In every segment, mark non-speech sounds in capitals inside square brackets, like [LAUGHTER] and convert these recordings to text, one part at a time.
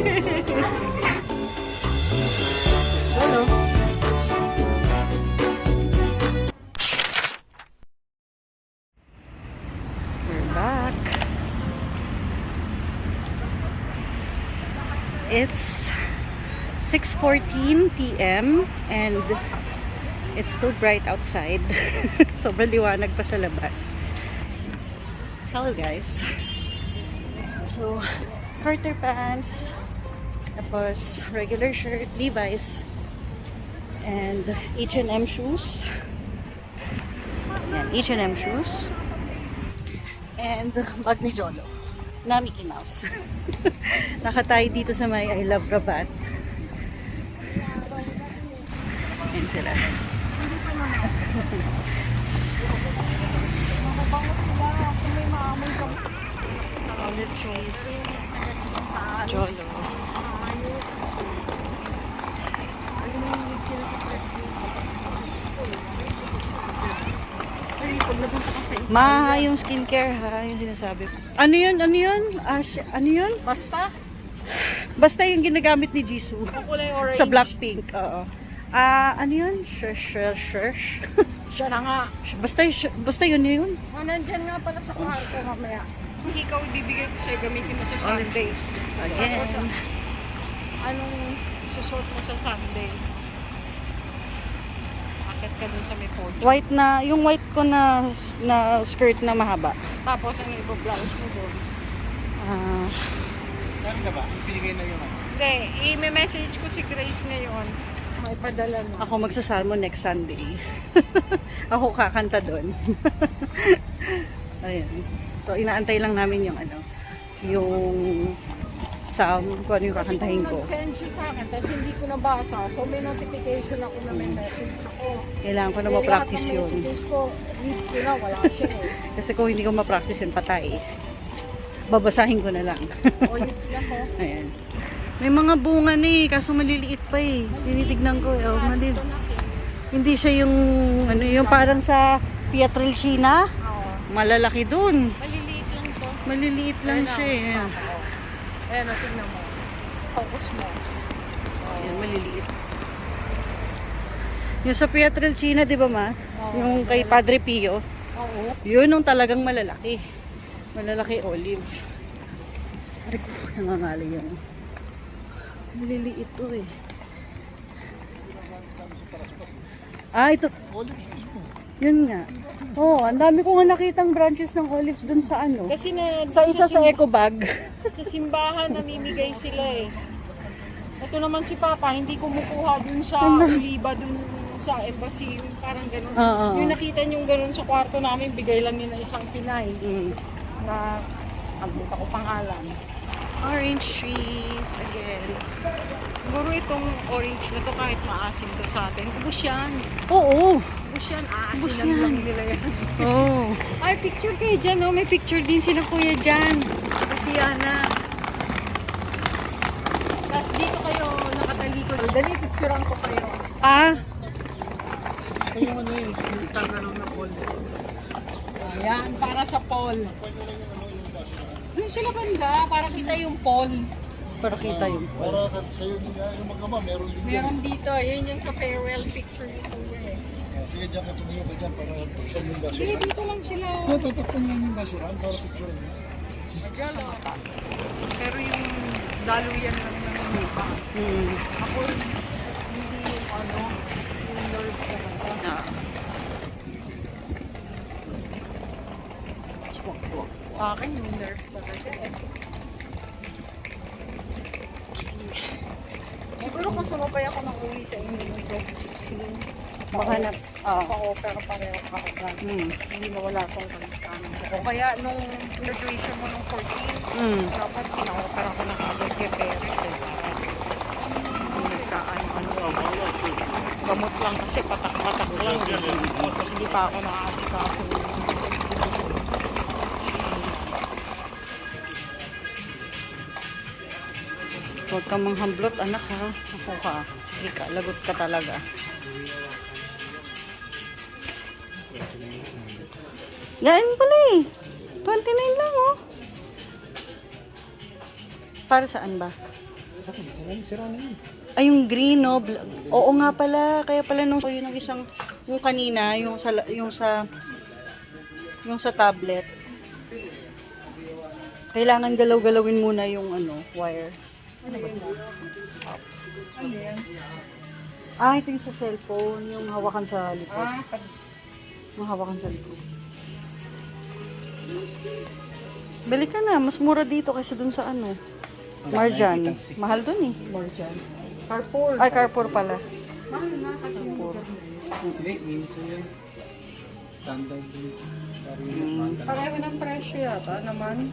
Hello. We're back. It's 6.14 p.m. and it's still bright outside. [LAUGHS] Sobrang liwanag pa sa labas. Hello guys. So, Carter pants, tapos regular shirt, Levi's, and H&M shoes. Yan, H&M shoes. And bag ni Jolo na Mickey Mouse. [LAUGHS] Nakatay dito sa may I Love Rabat. Yan sila. Olive trees. Jolo. Ma, yung skincare ha, yung sinasabi ko. Ano yun? Ano yun? Ah, si- ano yun? Basta, Basta yung ginagamit ni Jisoo. ang kulay orange. Sa Blackpink, oo. Ah, ano yun? Shush, shush, shush. Siya na nga. basta, basta yun yun. Oh, nandyan nga pala sa kwarto mamaya. Kung ikaw ibibigay ko sa'yo, gamitin mo sa Sundays. Again. Tapos, ah, anong susot mo sa Sunday? Ka dun sa may porch. White na, yung white ko na, na skirt na mahaba. Tapos, ano ibo-blouse mo doon? Ah, Meron ka ba? Pinigay na yung ano. Hindi, i-message ko si Grace ngayon. May padala mo. ako magsasalmo next Sunday. [LAUGHS] ako kakanta doon. [LAUGHS] Ayan. So, inaantay lang namin yung ano, yung psalm, kung ano yung Kasi kakantahin ko. nag-send siya sa akin, tapos hindi ko nabasa, so may notification ako na may message ako. Kailangan ko na Eh, ma-practice yun. messages ko, read ko na, wala siya eh. [LAUGHS] Kasi kung hindi ko ma-practice yun, patay. Babasahin ko na lang. O lips na ko. Ayan. May mga bunga na eh, kaso maliliit pa eh. Tinitignan ko eh. Oh, malil- na hindi siya yung, ano, yung parang sa Pietrelcina. Malalaki dun. Maliliit lang to. Maliliit lang siya eh. Ayan o, tingnan mo. Focus mo. Ayan, maliliit. Yung sa Pietrelcina, di ba ma? Oo. Yung kay Padre Pio. Oo. Yun yung talagang malalaki. Malalaki olive. Ari ko, nangangali yun. Maliliit to eh. Ah, ito. Yun nga. Oo, oh, ang dami ko nga nakitang branches ng olives dun sa ano. Kasi na, Sa isa sa sim- eco bag. sa simbahan namimigay sila eh. Ito naman si Papa, hindi kumukuha dun sa Ano? oliba dun sa embassy, yung parang ganun. Oo. Yung nakita nyo ganun sa kwarto namin, bigay lang nila isang Pinay Mm. na agbuta ko pangalan. Orange trees again. Siguro itong orange na to kahit maasim to sa atin. Ubus yan. Oo. Ubus yan. Ubus Aasinan yan. lang nila yan. [LAUGHS] Oo. Ay, picture kayo dyan. Oh. May picture din sila kuya dyan. Kasi Yana. Tapos dito kayo nakatalikod. Dali, picturean ko kayo. Ah, Ito yung ano yun, lang na Paul. Ayan, para sa Paul. Doon sila banda, para kita yung Paul. Para kita yung Para kayo din nga, yung mga ama, meron din. Meron dito, yun yung sa farewell picture ni Kuya eh. Sige, dyan ka tumayo ka dyan para picture yung Hindi, basura. dito lang sila. Kaya tatakpan lang yung basura para picture mo. Lang. Pero yung daluyan lang ng lupa. Hmm. Ako, hindi yung ano, yung nerve talaga. Ah. Sa akin, yung nerve talaga ako ng uwi sa inyo noong 2016, Baka na, ah. pa-opera pareho ka ka. Hmm. Hindi mawala tong kaligtanan ko. Kaya nung graduation mo nung 14, Hmm. dapat pina-opera ko ng agad kay Perez eh. Hindi nagkaano-ano. Gamot lang kasi patak-patak lang. Tapos hindi pa ako nakaasikaso. Huwag kang manghamblot, anak ha. Ako ka. Sige ka, lagot ka talaga. Yan pala eh. 29 lang oh. Para saan ba? Ay, yung green, no? Bla- Oo nga pala. Kaya pala nung yun ang isang, yung kanina, yung sa, yung sa, yung sa tablet. Kailangan galaw-galawin muna yung ano, wire. Ano ba yun? Ano yan? Ah, ito yung sa cellphone, yung hawakan sa likod. Ah, pag Yung hawakan sa likod. Bili ka na, mas mura dito kaysa dun sa ano. Marjan. Mahal dun eh. Marjan. carpool. Ay, Carrefour pala. Mahal na kasi Carrefour. Hindi, minsan yan. Standard din. Mm. bata. Pareho ng presyo yata naman.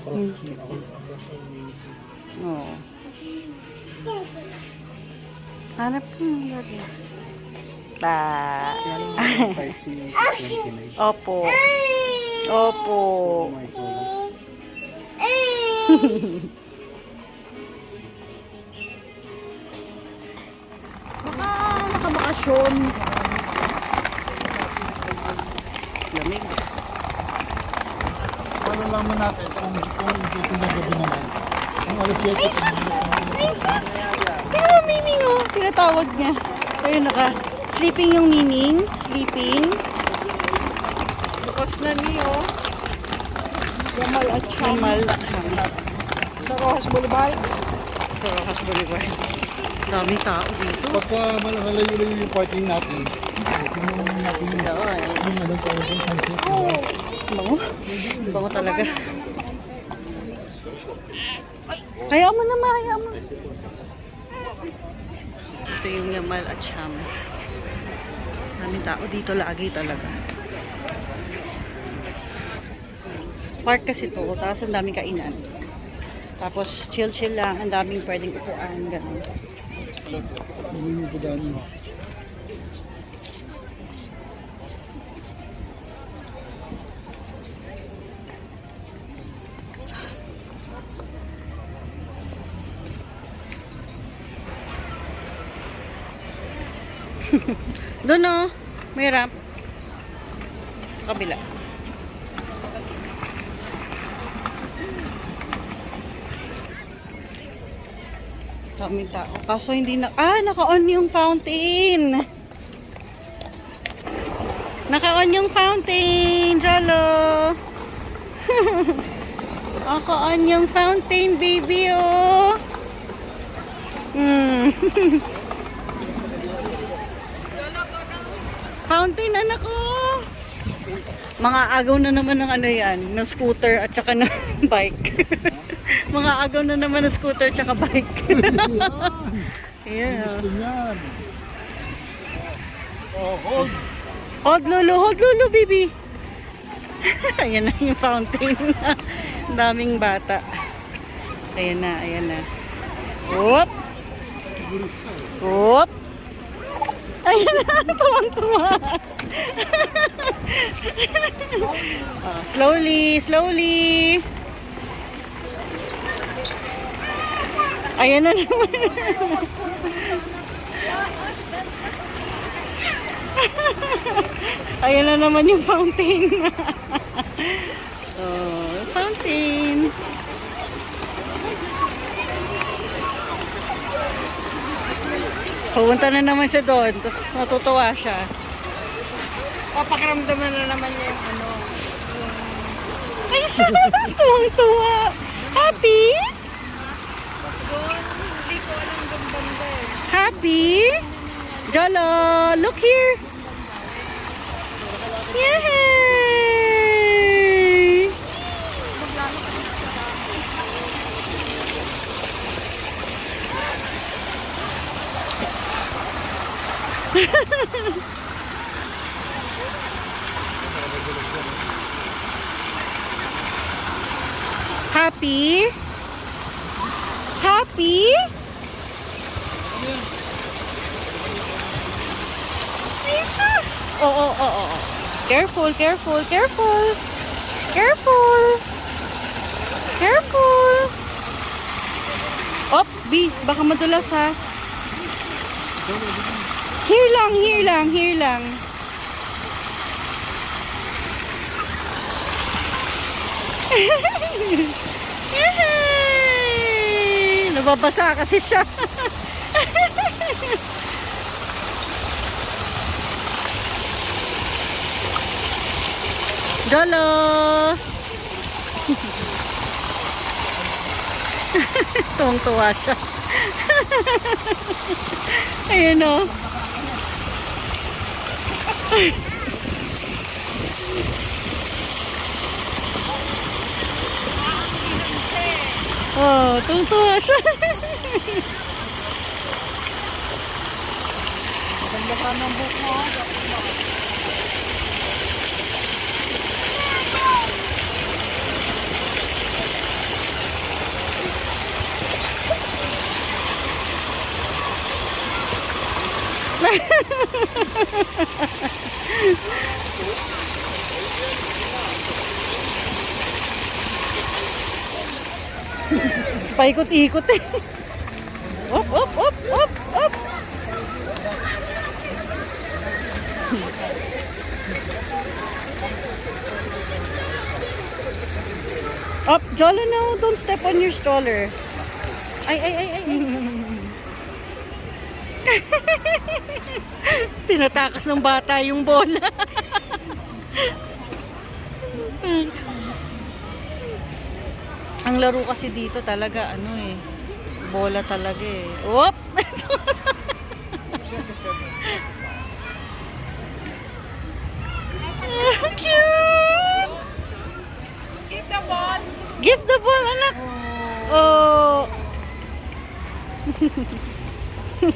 Across, across, across all minsan. Oo. Hanap ko yung lagi. 29. Opo. Opo. Baka nakabakasyon. Lamig. Malalaman natin kung kung dito na gabi naman. Kung alas 7. Ay, sus! Ay, sus! Tingnan mo, Miming, oh. Tinatawag niya. Ayun, naka. Sleeping yung Miming. Sleeping. Bukas na niyo. Yamal at Chamal. Sa Rojas Boulevard. Sa Rojas Boulevard. Daming tao dito. Pagka malayo-layo yung parking natin, Guys. sunset. Bango. Bango talaga. Kaya mo na, kaya mo. Ito yung Yamal at Sham. Daming tao dito lagi talaga. Park kasi to, tapos ang daming kainan. Tapos chill-chill lang, ang daming pwedeng upuan, ganun. Yung yung mo. Doon oh, may ramp. Kabila. Daming tao. Kaso hindi na... Ah, naka-on yung fountain. Naka-on yung fountain, Jolo. [LAUGHS] Naka-on yung fountain, baby, oh. Hmm. [LAUGHS] Fountain, anak ko. Mga agaw na naman ng ano yan, ng scooter at saka ng [LAUGHS] bike. [LAUGHS] Mga agaw na naman ng scooter at saka bike. [LAUGHS] Yan. yeah. Niyan. Oh, hold. Hold lulu, hold lulu, baby. ayan na yung fountain. Daming bata. Ayan na, ayan na. Whoop! Whoop! Ayan na, [LAUGHS] tuwang-tuwa. slowly, slowly. Ayan na naman. Ayan na naman yung fountain. [LAUGHS] oh, fountain. Pumunta na naman siya doon, tapos natutuwa siya. Papakiramdaman na naman niya yung ano. Ay, sus! Tuwang-tuwa! Happy? Doon, hindi ko alam banda eh. Happy? Jolo, look here! Yay! [LAUGHS] Happy? Happy? Jesus! Oo, oo, oo. oo. Careful, careful, careful. Careful. Careful. Op, B, baka madulas ha. Here lang, here lang, here lang. [LAUGHS] Nababasa kasi siya. [LAUGHS] Jolo! [LAUGHS] Tuwang-tuwa siya. Ayun o. Oh, tuwang-tuwa [LAUGHS] siya. Ganda pa ng book mo. [LAUGHS] Paikot-ikot eh. Op, op, op, op, op. Up, Jolo, no, don't step on your stroller. Ay, ay, ay, ay, ay. [LAUGHS] Tinatakas ng bata yung bola. [LAUGHS] Ang laro kasi dito talaga, ano eh, bola talaga eh. Whoop! [LAUGHS] Cute! Give the ball. Give the ball, anak! Oh! Ay,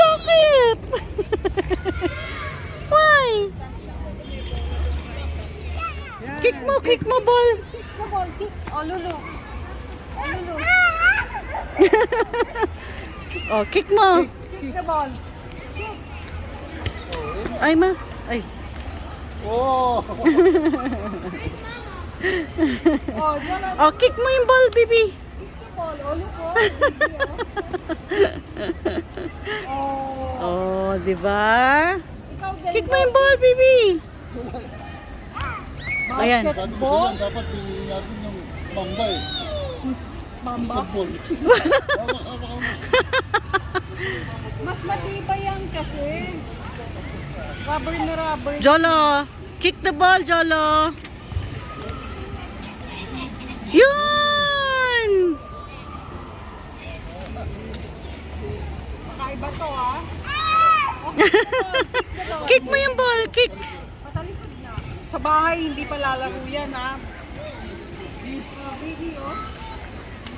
bakit? Why? Kick mo, kick mo, ball. The ball. Kick. Oh, Lulu. Oh, Lulu. Oh, kick mo. Kick the ball. Ay, ma. Ay. Oh! [LAUGHS] Oh. Oh, kick mo yung ball, baby. Kick the ball. Oh, look. Oh. oh. Oh, di ba? Kick mo yung ball, baby. Ayan. Sabi ko dapat pinili natin yung mamba eh. Mamba. Football. Mas matibay yan kasi. Rubber na rubber. Jolo, kick the ball, Jolo. Yun! Kakaiba to ah. [LAUGHS] Kick mo yung ball, kick. Patalikod na. Sa bahay, hindi pa lalaro yan ha. Ah, oh.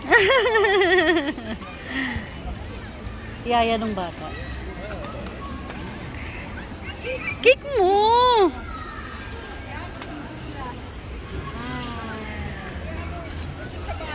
[LAUGHS] Yaya ng bata. Kick mo!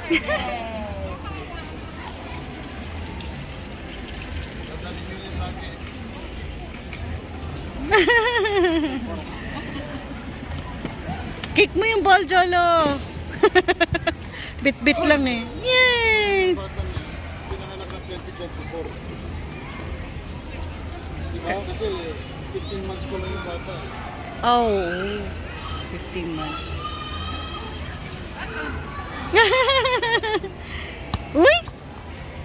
[LAUGHS] Kick mo yung ball, Jolo. [LAUGHS] Bit-bit lang eh. Yay! Batang yan, pinanganak ng 2024. Di ba? Kasi 15 months ko lang yung bata. Oh, 15 months. Uy!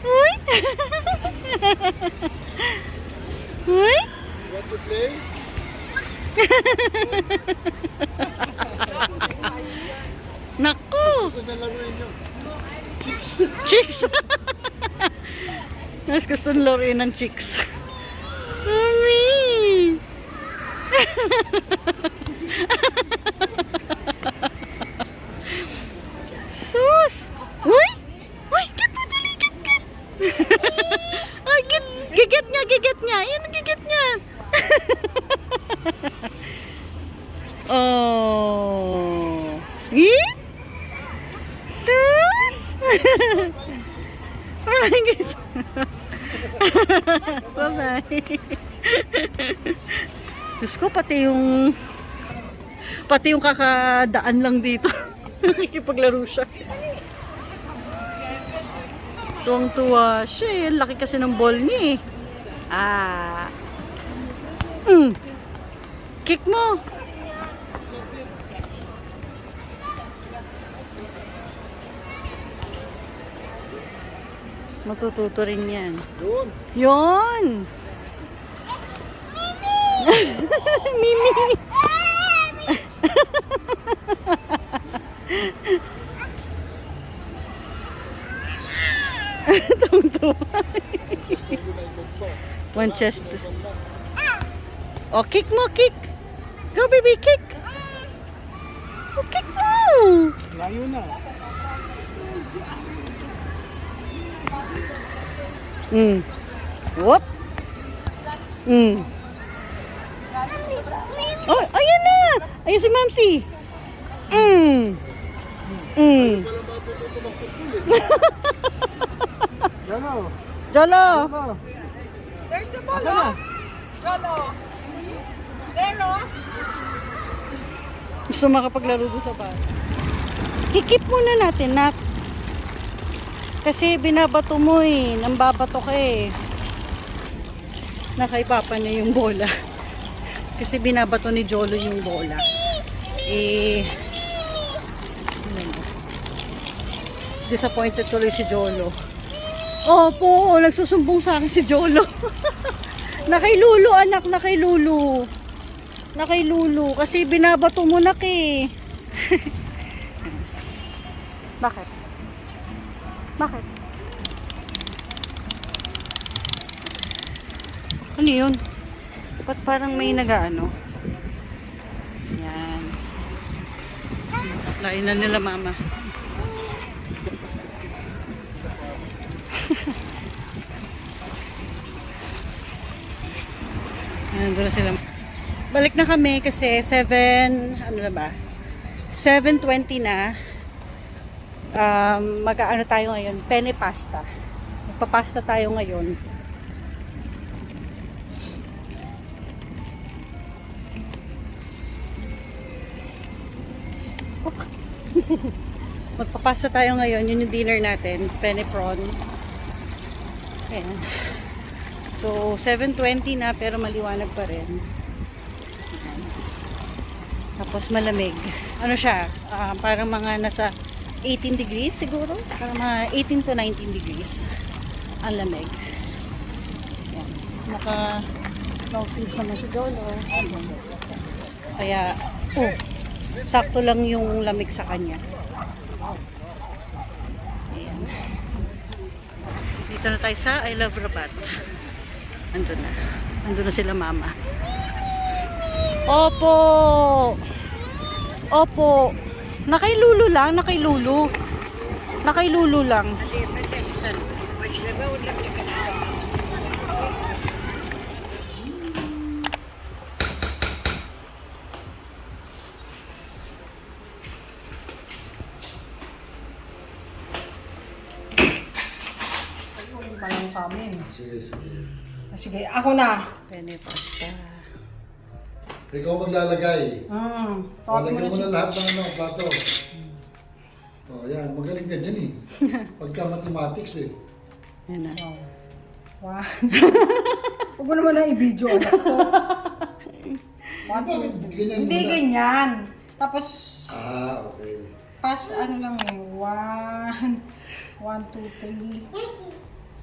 Uy! Uy! Want to play? Naku! Gusto na laruin nyo. Chicks! Mas gusto ng laruin ng chicks. Mami! [LAUGHS] Diyos ko, pati yung pati yung kakadaan lang dito. [LAUGHS] Nakikipaglaro siya. Tuwang-tuwa siya. Eh. Laki kasi ng ball niya eh. Ah. Mm. Kick mo. Matututo rin yan. Yun. Yun. Mimi! [LAUGHS] One chest. Oh, kick mo, kick! Go, baby, kick! Oh, kick mo! Layo na. Mm. Whoop. Mm. Oh, ayan na! Ayan si Mamsi. Mm. Mm. Jolo. Jolo! There's a na? Jolo. There, oh. Gusto makapaglaro doon sa bahay. Kikip muna natin, nak. Kasi binabato mo eh. Nambabato ka eh. Nakaipapa niya yung bola. Kasi binabato ni Jolo yung bola. Eh... Disappointed tuloy si Jolo. Opo, nagsusumbong sa akin si Jolo. [LAUGHS] Nakailulo anak, nakailulo. Nakailulo kasi binabato mo na eh. [LAUGHS] Bakit? Bakit? Ano yun? Ba't parang may nagaano? Yan. Lain na nila mama. [LAUGHS] Nandun na sila. Balik na kami kasi 7, ano na ba? 7.20 na. Um, mag-ano tayo ngayon? Penne pasta. Magpapasta tayo ngayon. Magpapasta tayo ngayon. Yun yung dinner natin. Penne prawn. Ayan. So, 7.20 na pero maliwanag pa rin. Ayan. Tapos malamig. Ano siya? ah, parang mga nasa 18 degrees siguro. Parang mga 18 to 19 degrees. Ang lamig. Ayan. Naka long sleeves naman si Dolo. Kaya, oh, sakto lang yung lamig sa kanya. Ayan. Dito na tayo sa I Love Rabat. Andun na. Andun na sila mama. Opo! Opo! Nakailulo lang, nakailulo. Nakailulo lang. Pa lang sa amin. Sige, sige. Ah, Sige, ako na. Penne pasta. Ikaw maglalagay. Mm. Tawag mo Lalagyan na mo si... na lahat ng ano, plato. Oh, yan. Magaling ka dyan eh. [LAUGHS] Pagka mathematics eh. Yan na. Oh. Wow. [LAUGHS] Huwag mo naman na i-video anak ko. Two, Bakit ganyan Hindi muna? ganyan. Tapos, Ah, okay. pass ano lang eh. One, one, two, three.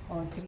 Oh, three.